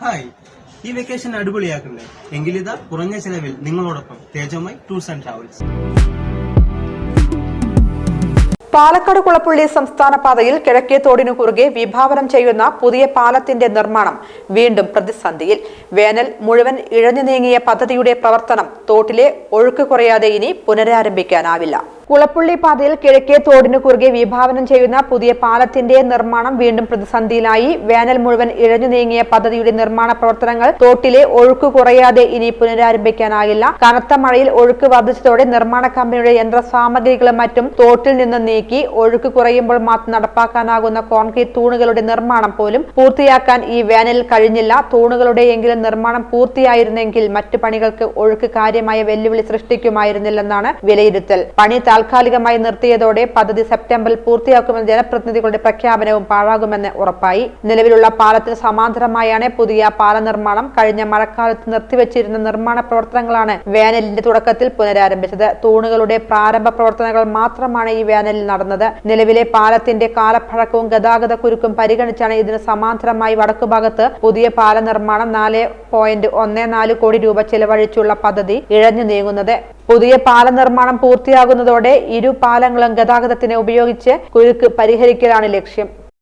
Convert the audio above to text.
Hi. ഈ vacation അടിപൊളിയാക്കണ്ടേ? എങ്കിലിതാ കുറഞ്ഞ ചെലവിൽ നിങ്ങളോടൊപ്പം തേജമായി tours and travels. Palakkad Kulappully സംസ്ഥാന പാതയിൽ കിഴക്കേ തോടിനു കുറുകെ വിഭാവനം ചെയ്യുന്ന പുതിയ പാലത്തിന്റെ നിർമ്മാണം വീണ്ടും പ്രതിസന്ധിയിൽ. വേനൽ മുഴുവൻ ഇഴഞ്ഞു നീങ്ങിയ പദ്ധതിയുടെ പ്രവർത്തനം തോട്ടിലെ ഒഴുക്ക് കുറയാതെ ഇനി പുനരാരംഭിക്കാനാവില്ല. കുളപ്പള്ളി പാതയിൽ കിഴക്കേ തോടിനു കുറുകെ വിഭാവനം ചെയ്യുന്ന പുതിയ പാലത്തിന്റെ നിർമ്മാണം വീണ്ടും പ്രതിസന്ധിയിലായി. വേനൽ മുഴുവൻ ഇഴഞ്ഞു നീങ്ങിയ പദ്ധതിയുടെ നിർമ്മാണ പ്രവർത്തനങ്ങൾ തോട്ടിലെ ഒഴുക്ക് കുറയാതെ ഇനി പുനരാരംഭിക്കാനാകില്ല. കനത്ത മഴയിൽ ഒഴുക്ക് വർദ്ധിച്ചതോടെ നിർമ്മാണ കമ്പനിയുടെ യന്ത്ര സാമഗ്രികളും മറ്റും തോട്ടിൽ നിന്ന് നീക്കി ഒഴുക്ക് കുറയുമ്പോൾ മാത്രം നടപ്പാക്കാനാകുന്ന കോൺക്രീറ്റ് തൂണുകളുടെ നിർമ്മാണം പോലും പൂർത്തിയാക്കാൻ ഈ വേനലിൽ കഴിഞ്ഞില്ല. തൂണുകളുടെയെങ്കിലും നിർമ്മാണം പൂർത്തിയായിരുന്നെങ്കിൽ മറ്റു പണികൾക്ക് ഒഴുക്ക് കാര്യമായ വെല്ലുവിളി സൃഷ്ടിക്കുമായിരുന്നില്ലെന്നാണ് വിലയിരുത്തൽ. പണി താൽക്കാലികമായി നിർത്തിയതോടെ പദ്ധതി സെപ്റ്റംബറിൽ പൂർത്തിയാക്കുമെന്ന ജനപ്രതിനിധികളുടെ പ്രഖ്യാപനവും പാഴാകുമെന്ന് ഉറപ്പായി. നിലവിലുള്ള പാലത്തിന് സമാന്തരമായാണ് പുതിയ പാല നിർമ്മാണം കഴിഞ്ഞ മഴക്കാലത്ത് നിർത്തിവച്ചിരുന്ന നിർമ്മാണ പ്രവർത്തനങ്ങളാണ് വേനലിന്റെ തുടക്കത്തിൽ പുനരാരംഭിച്ചത്. തൂണുകളുടെ പ്രാരംഭ പ്രവർത്തനങ്ങൾ മാത്രമാണ് ഈ വേനലിൽ നടന്നത്. നിലവിലെ പാലത്തിന്റെ കാലപ്പഴക്കവും ഗതാഗത കുരുക്കും പരിഗണിച്ചാണ് ഇതിന് സമാന്തരമായി വടക്കുഭാഗത്ത് പുതിയ പാല നിർമ്മാണം നാല് പോയിന്റ് ഒന്ന് നാല് കോടി രൂപ ചെലവഴിച്ചുള്ള പദ്ധതി ഇഴഞ്ഞു നീങ്ങുന്നത്. പുതിയ പാല നിർമ്മാണം പൂർത്തിയാകുന്നതോടെ ഇരു പാലങ്ങളും ഗതാഗതത്തിന് ഉപയോഗിച്ച് കുരുക്ക് പരിഹരിക്കലാണ് ലക്ഷ്യം.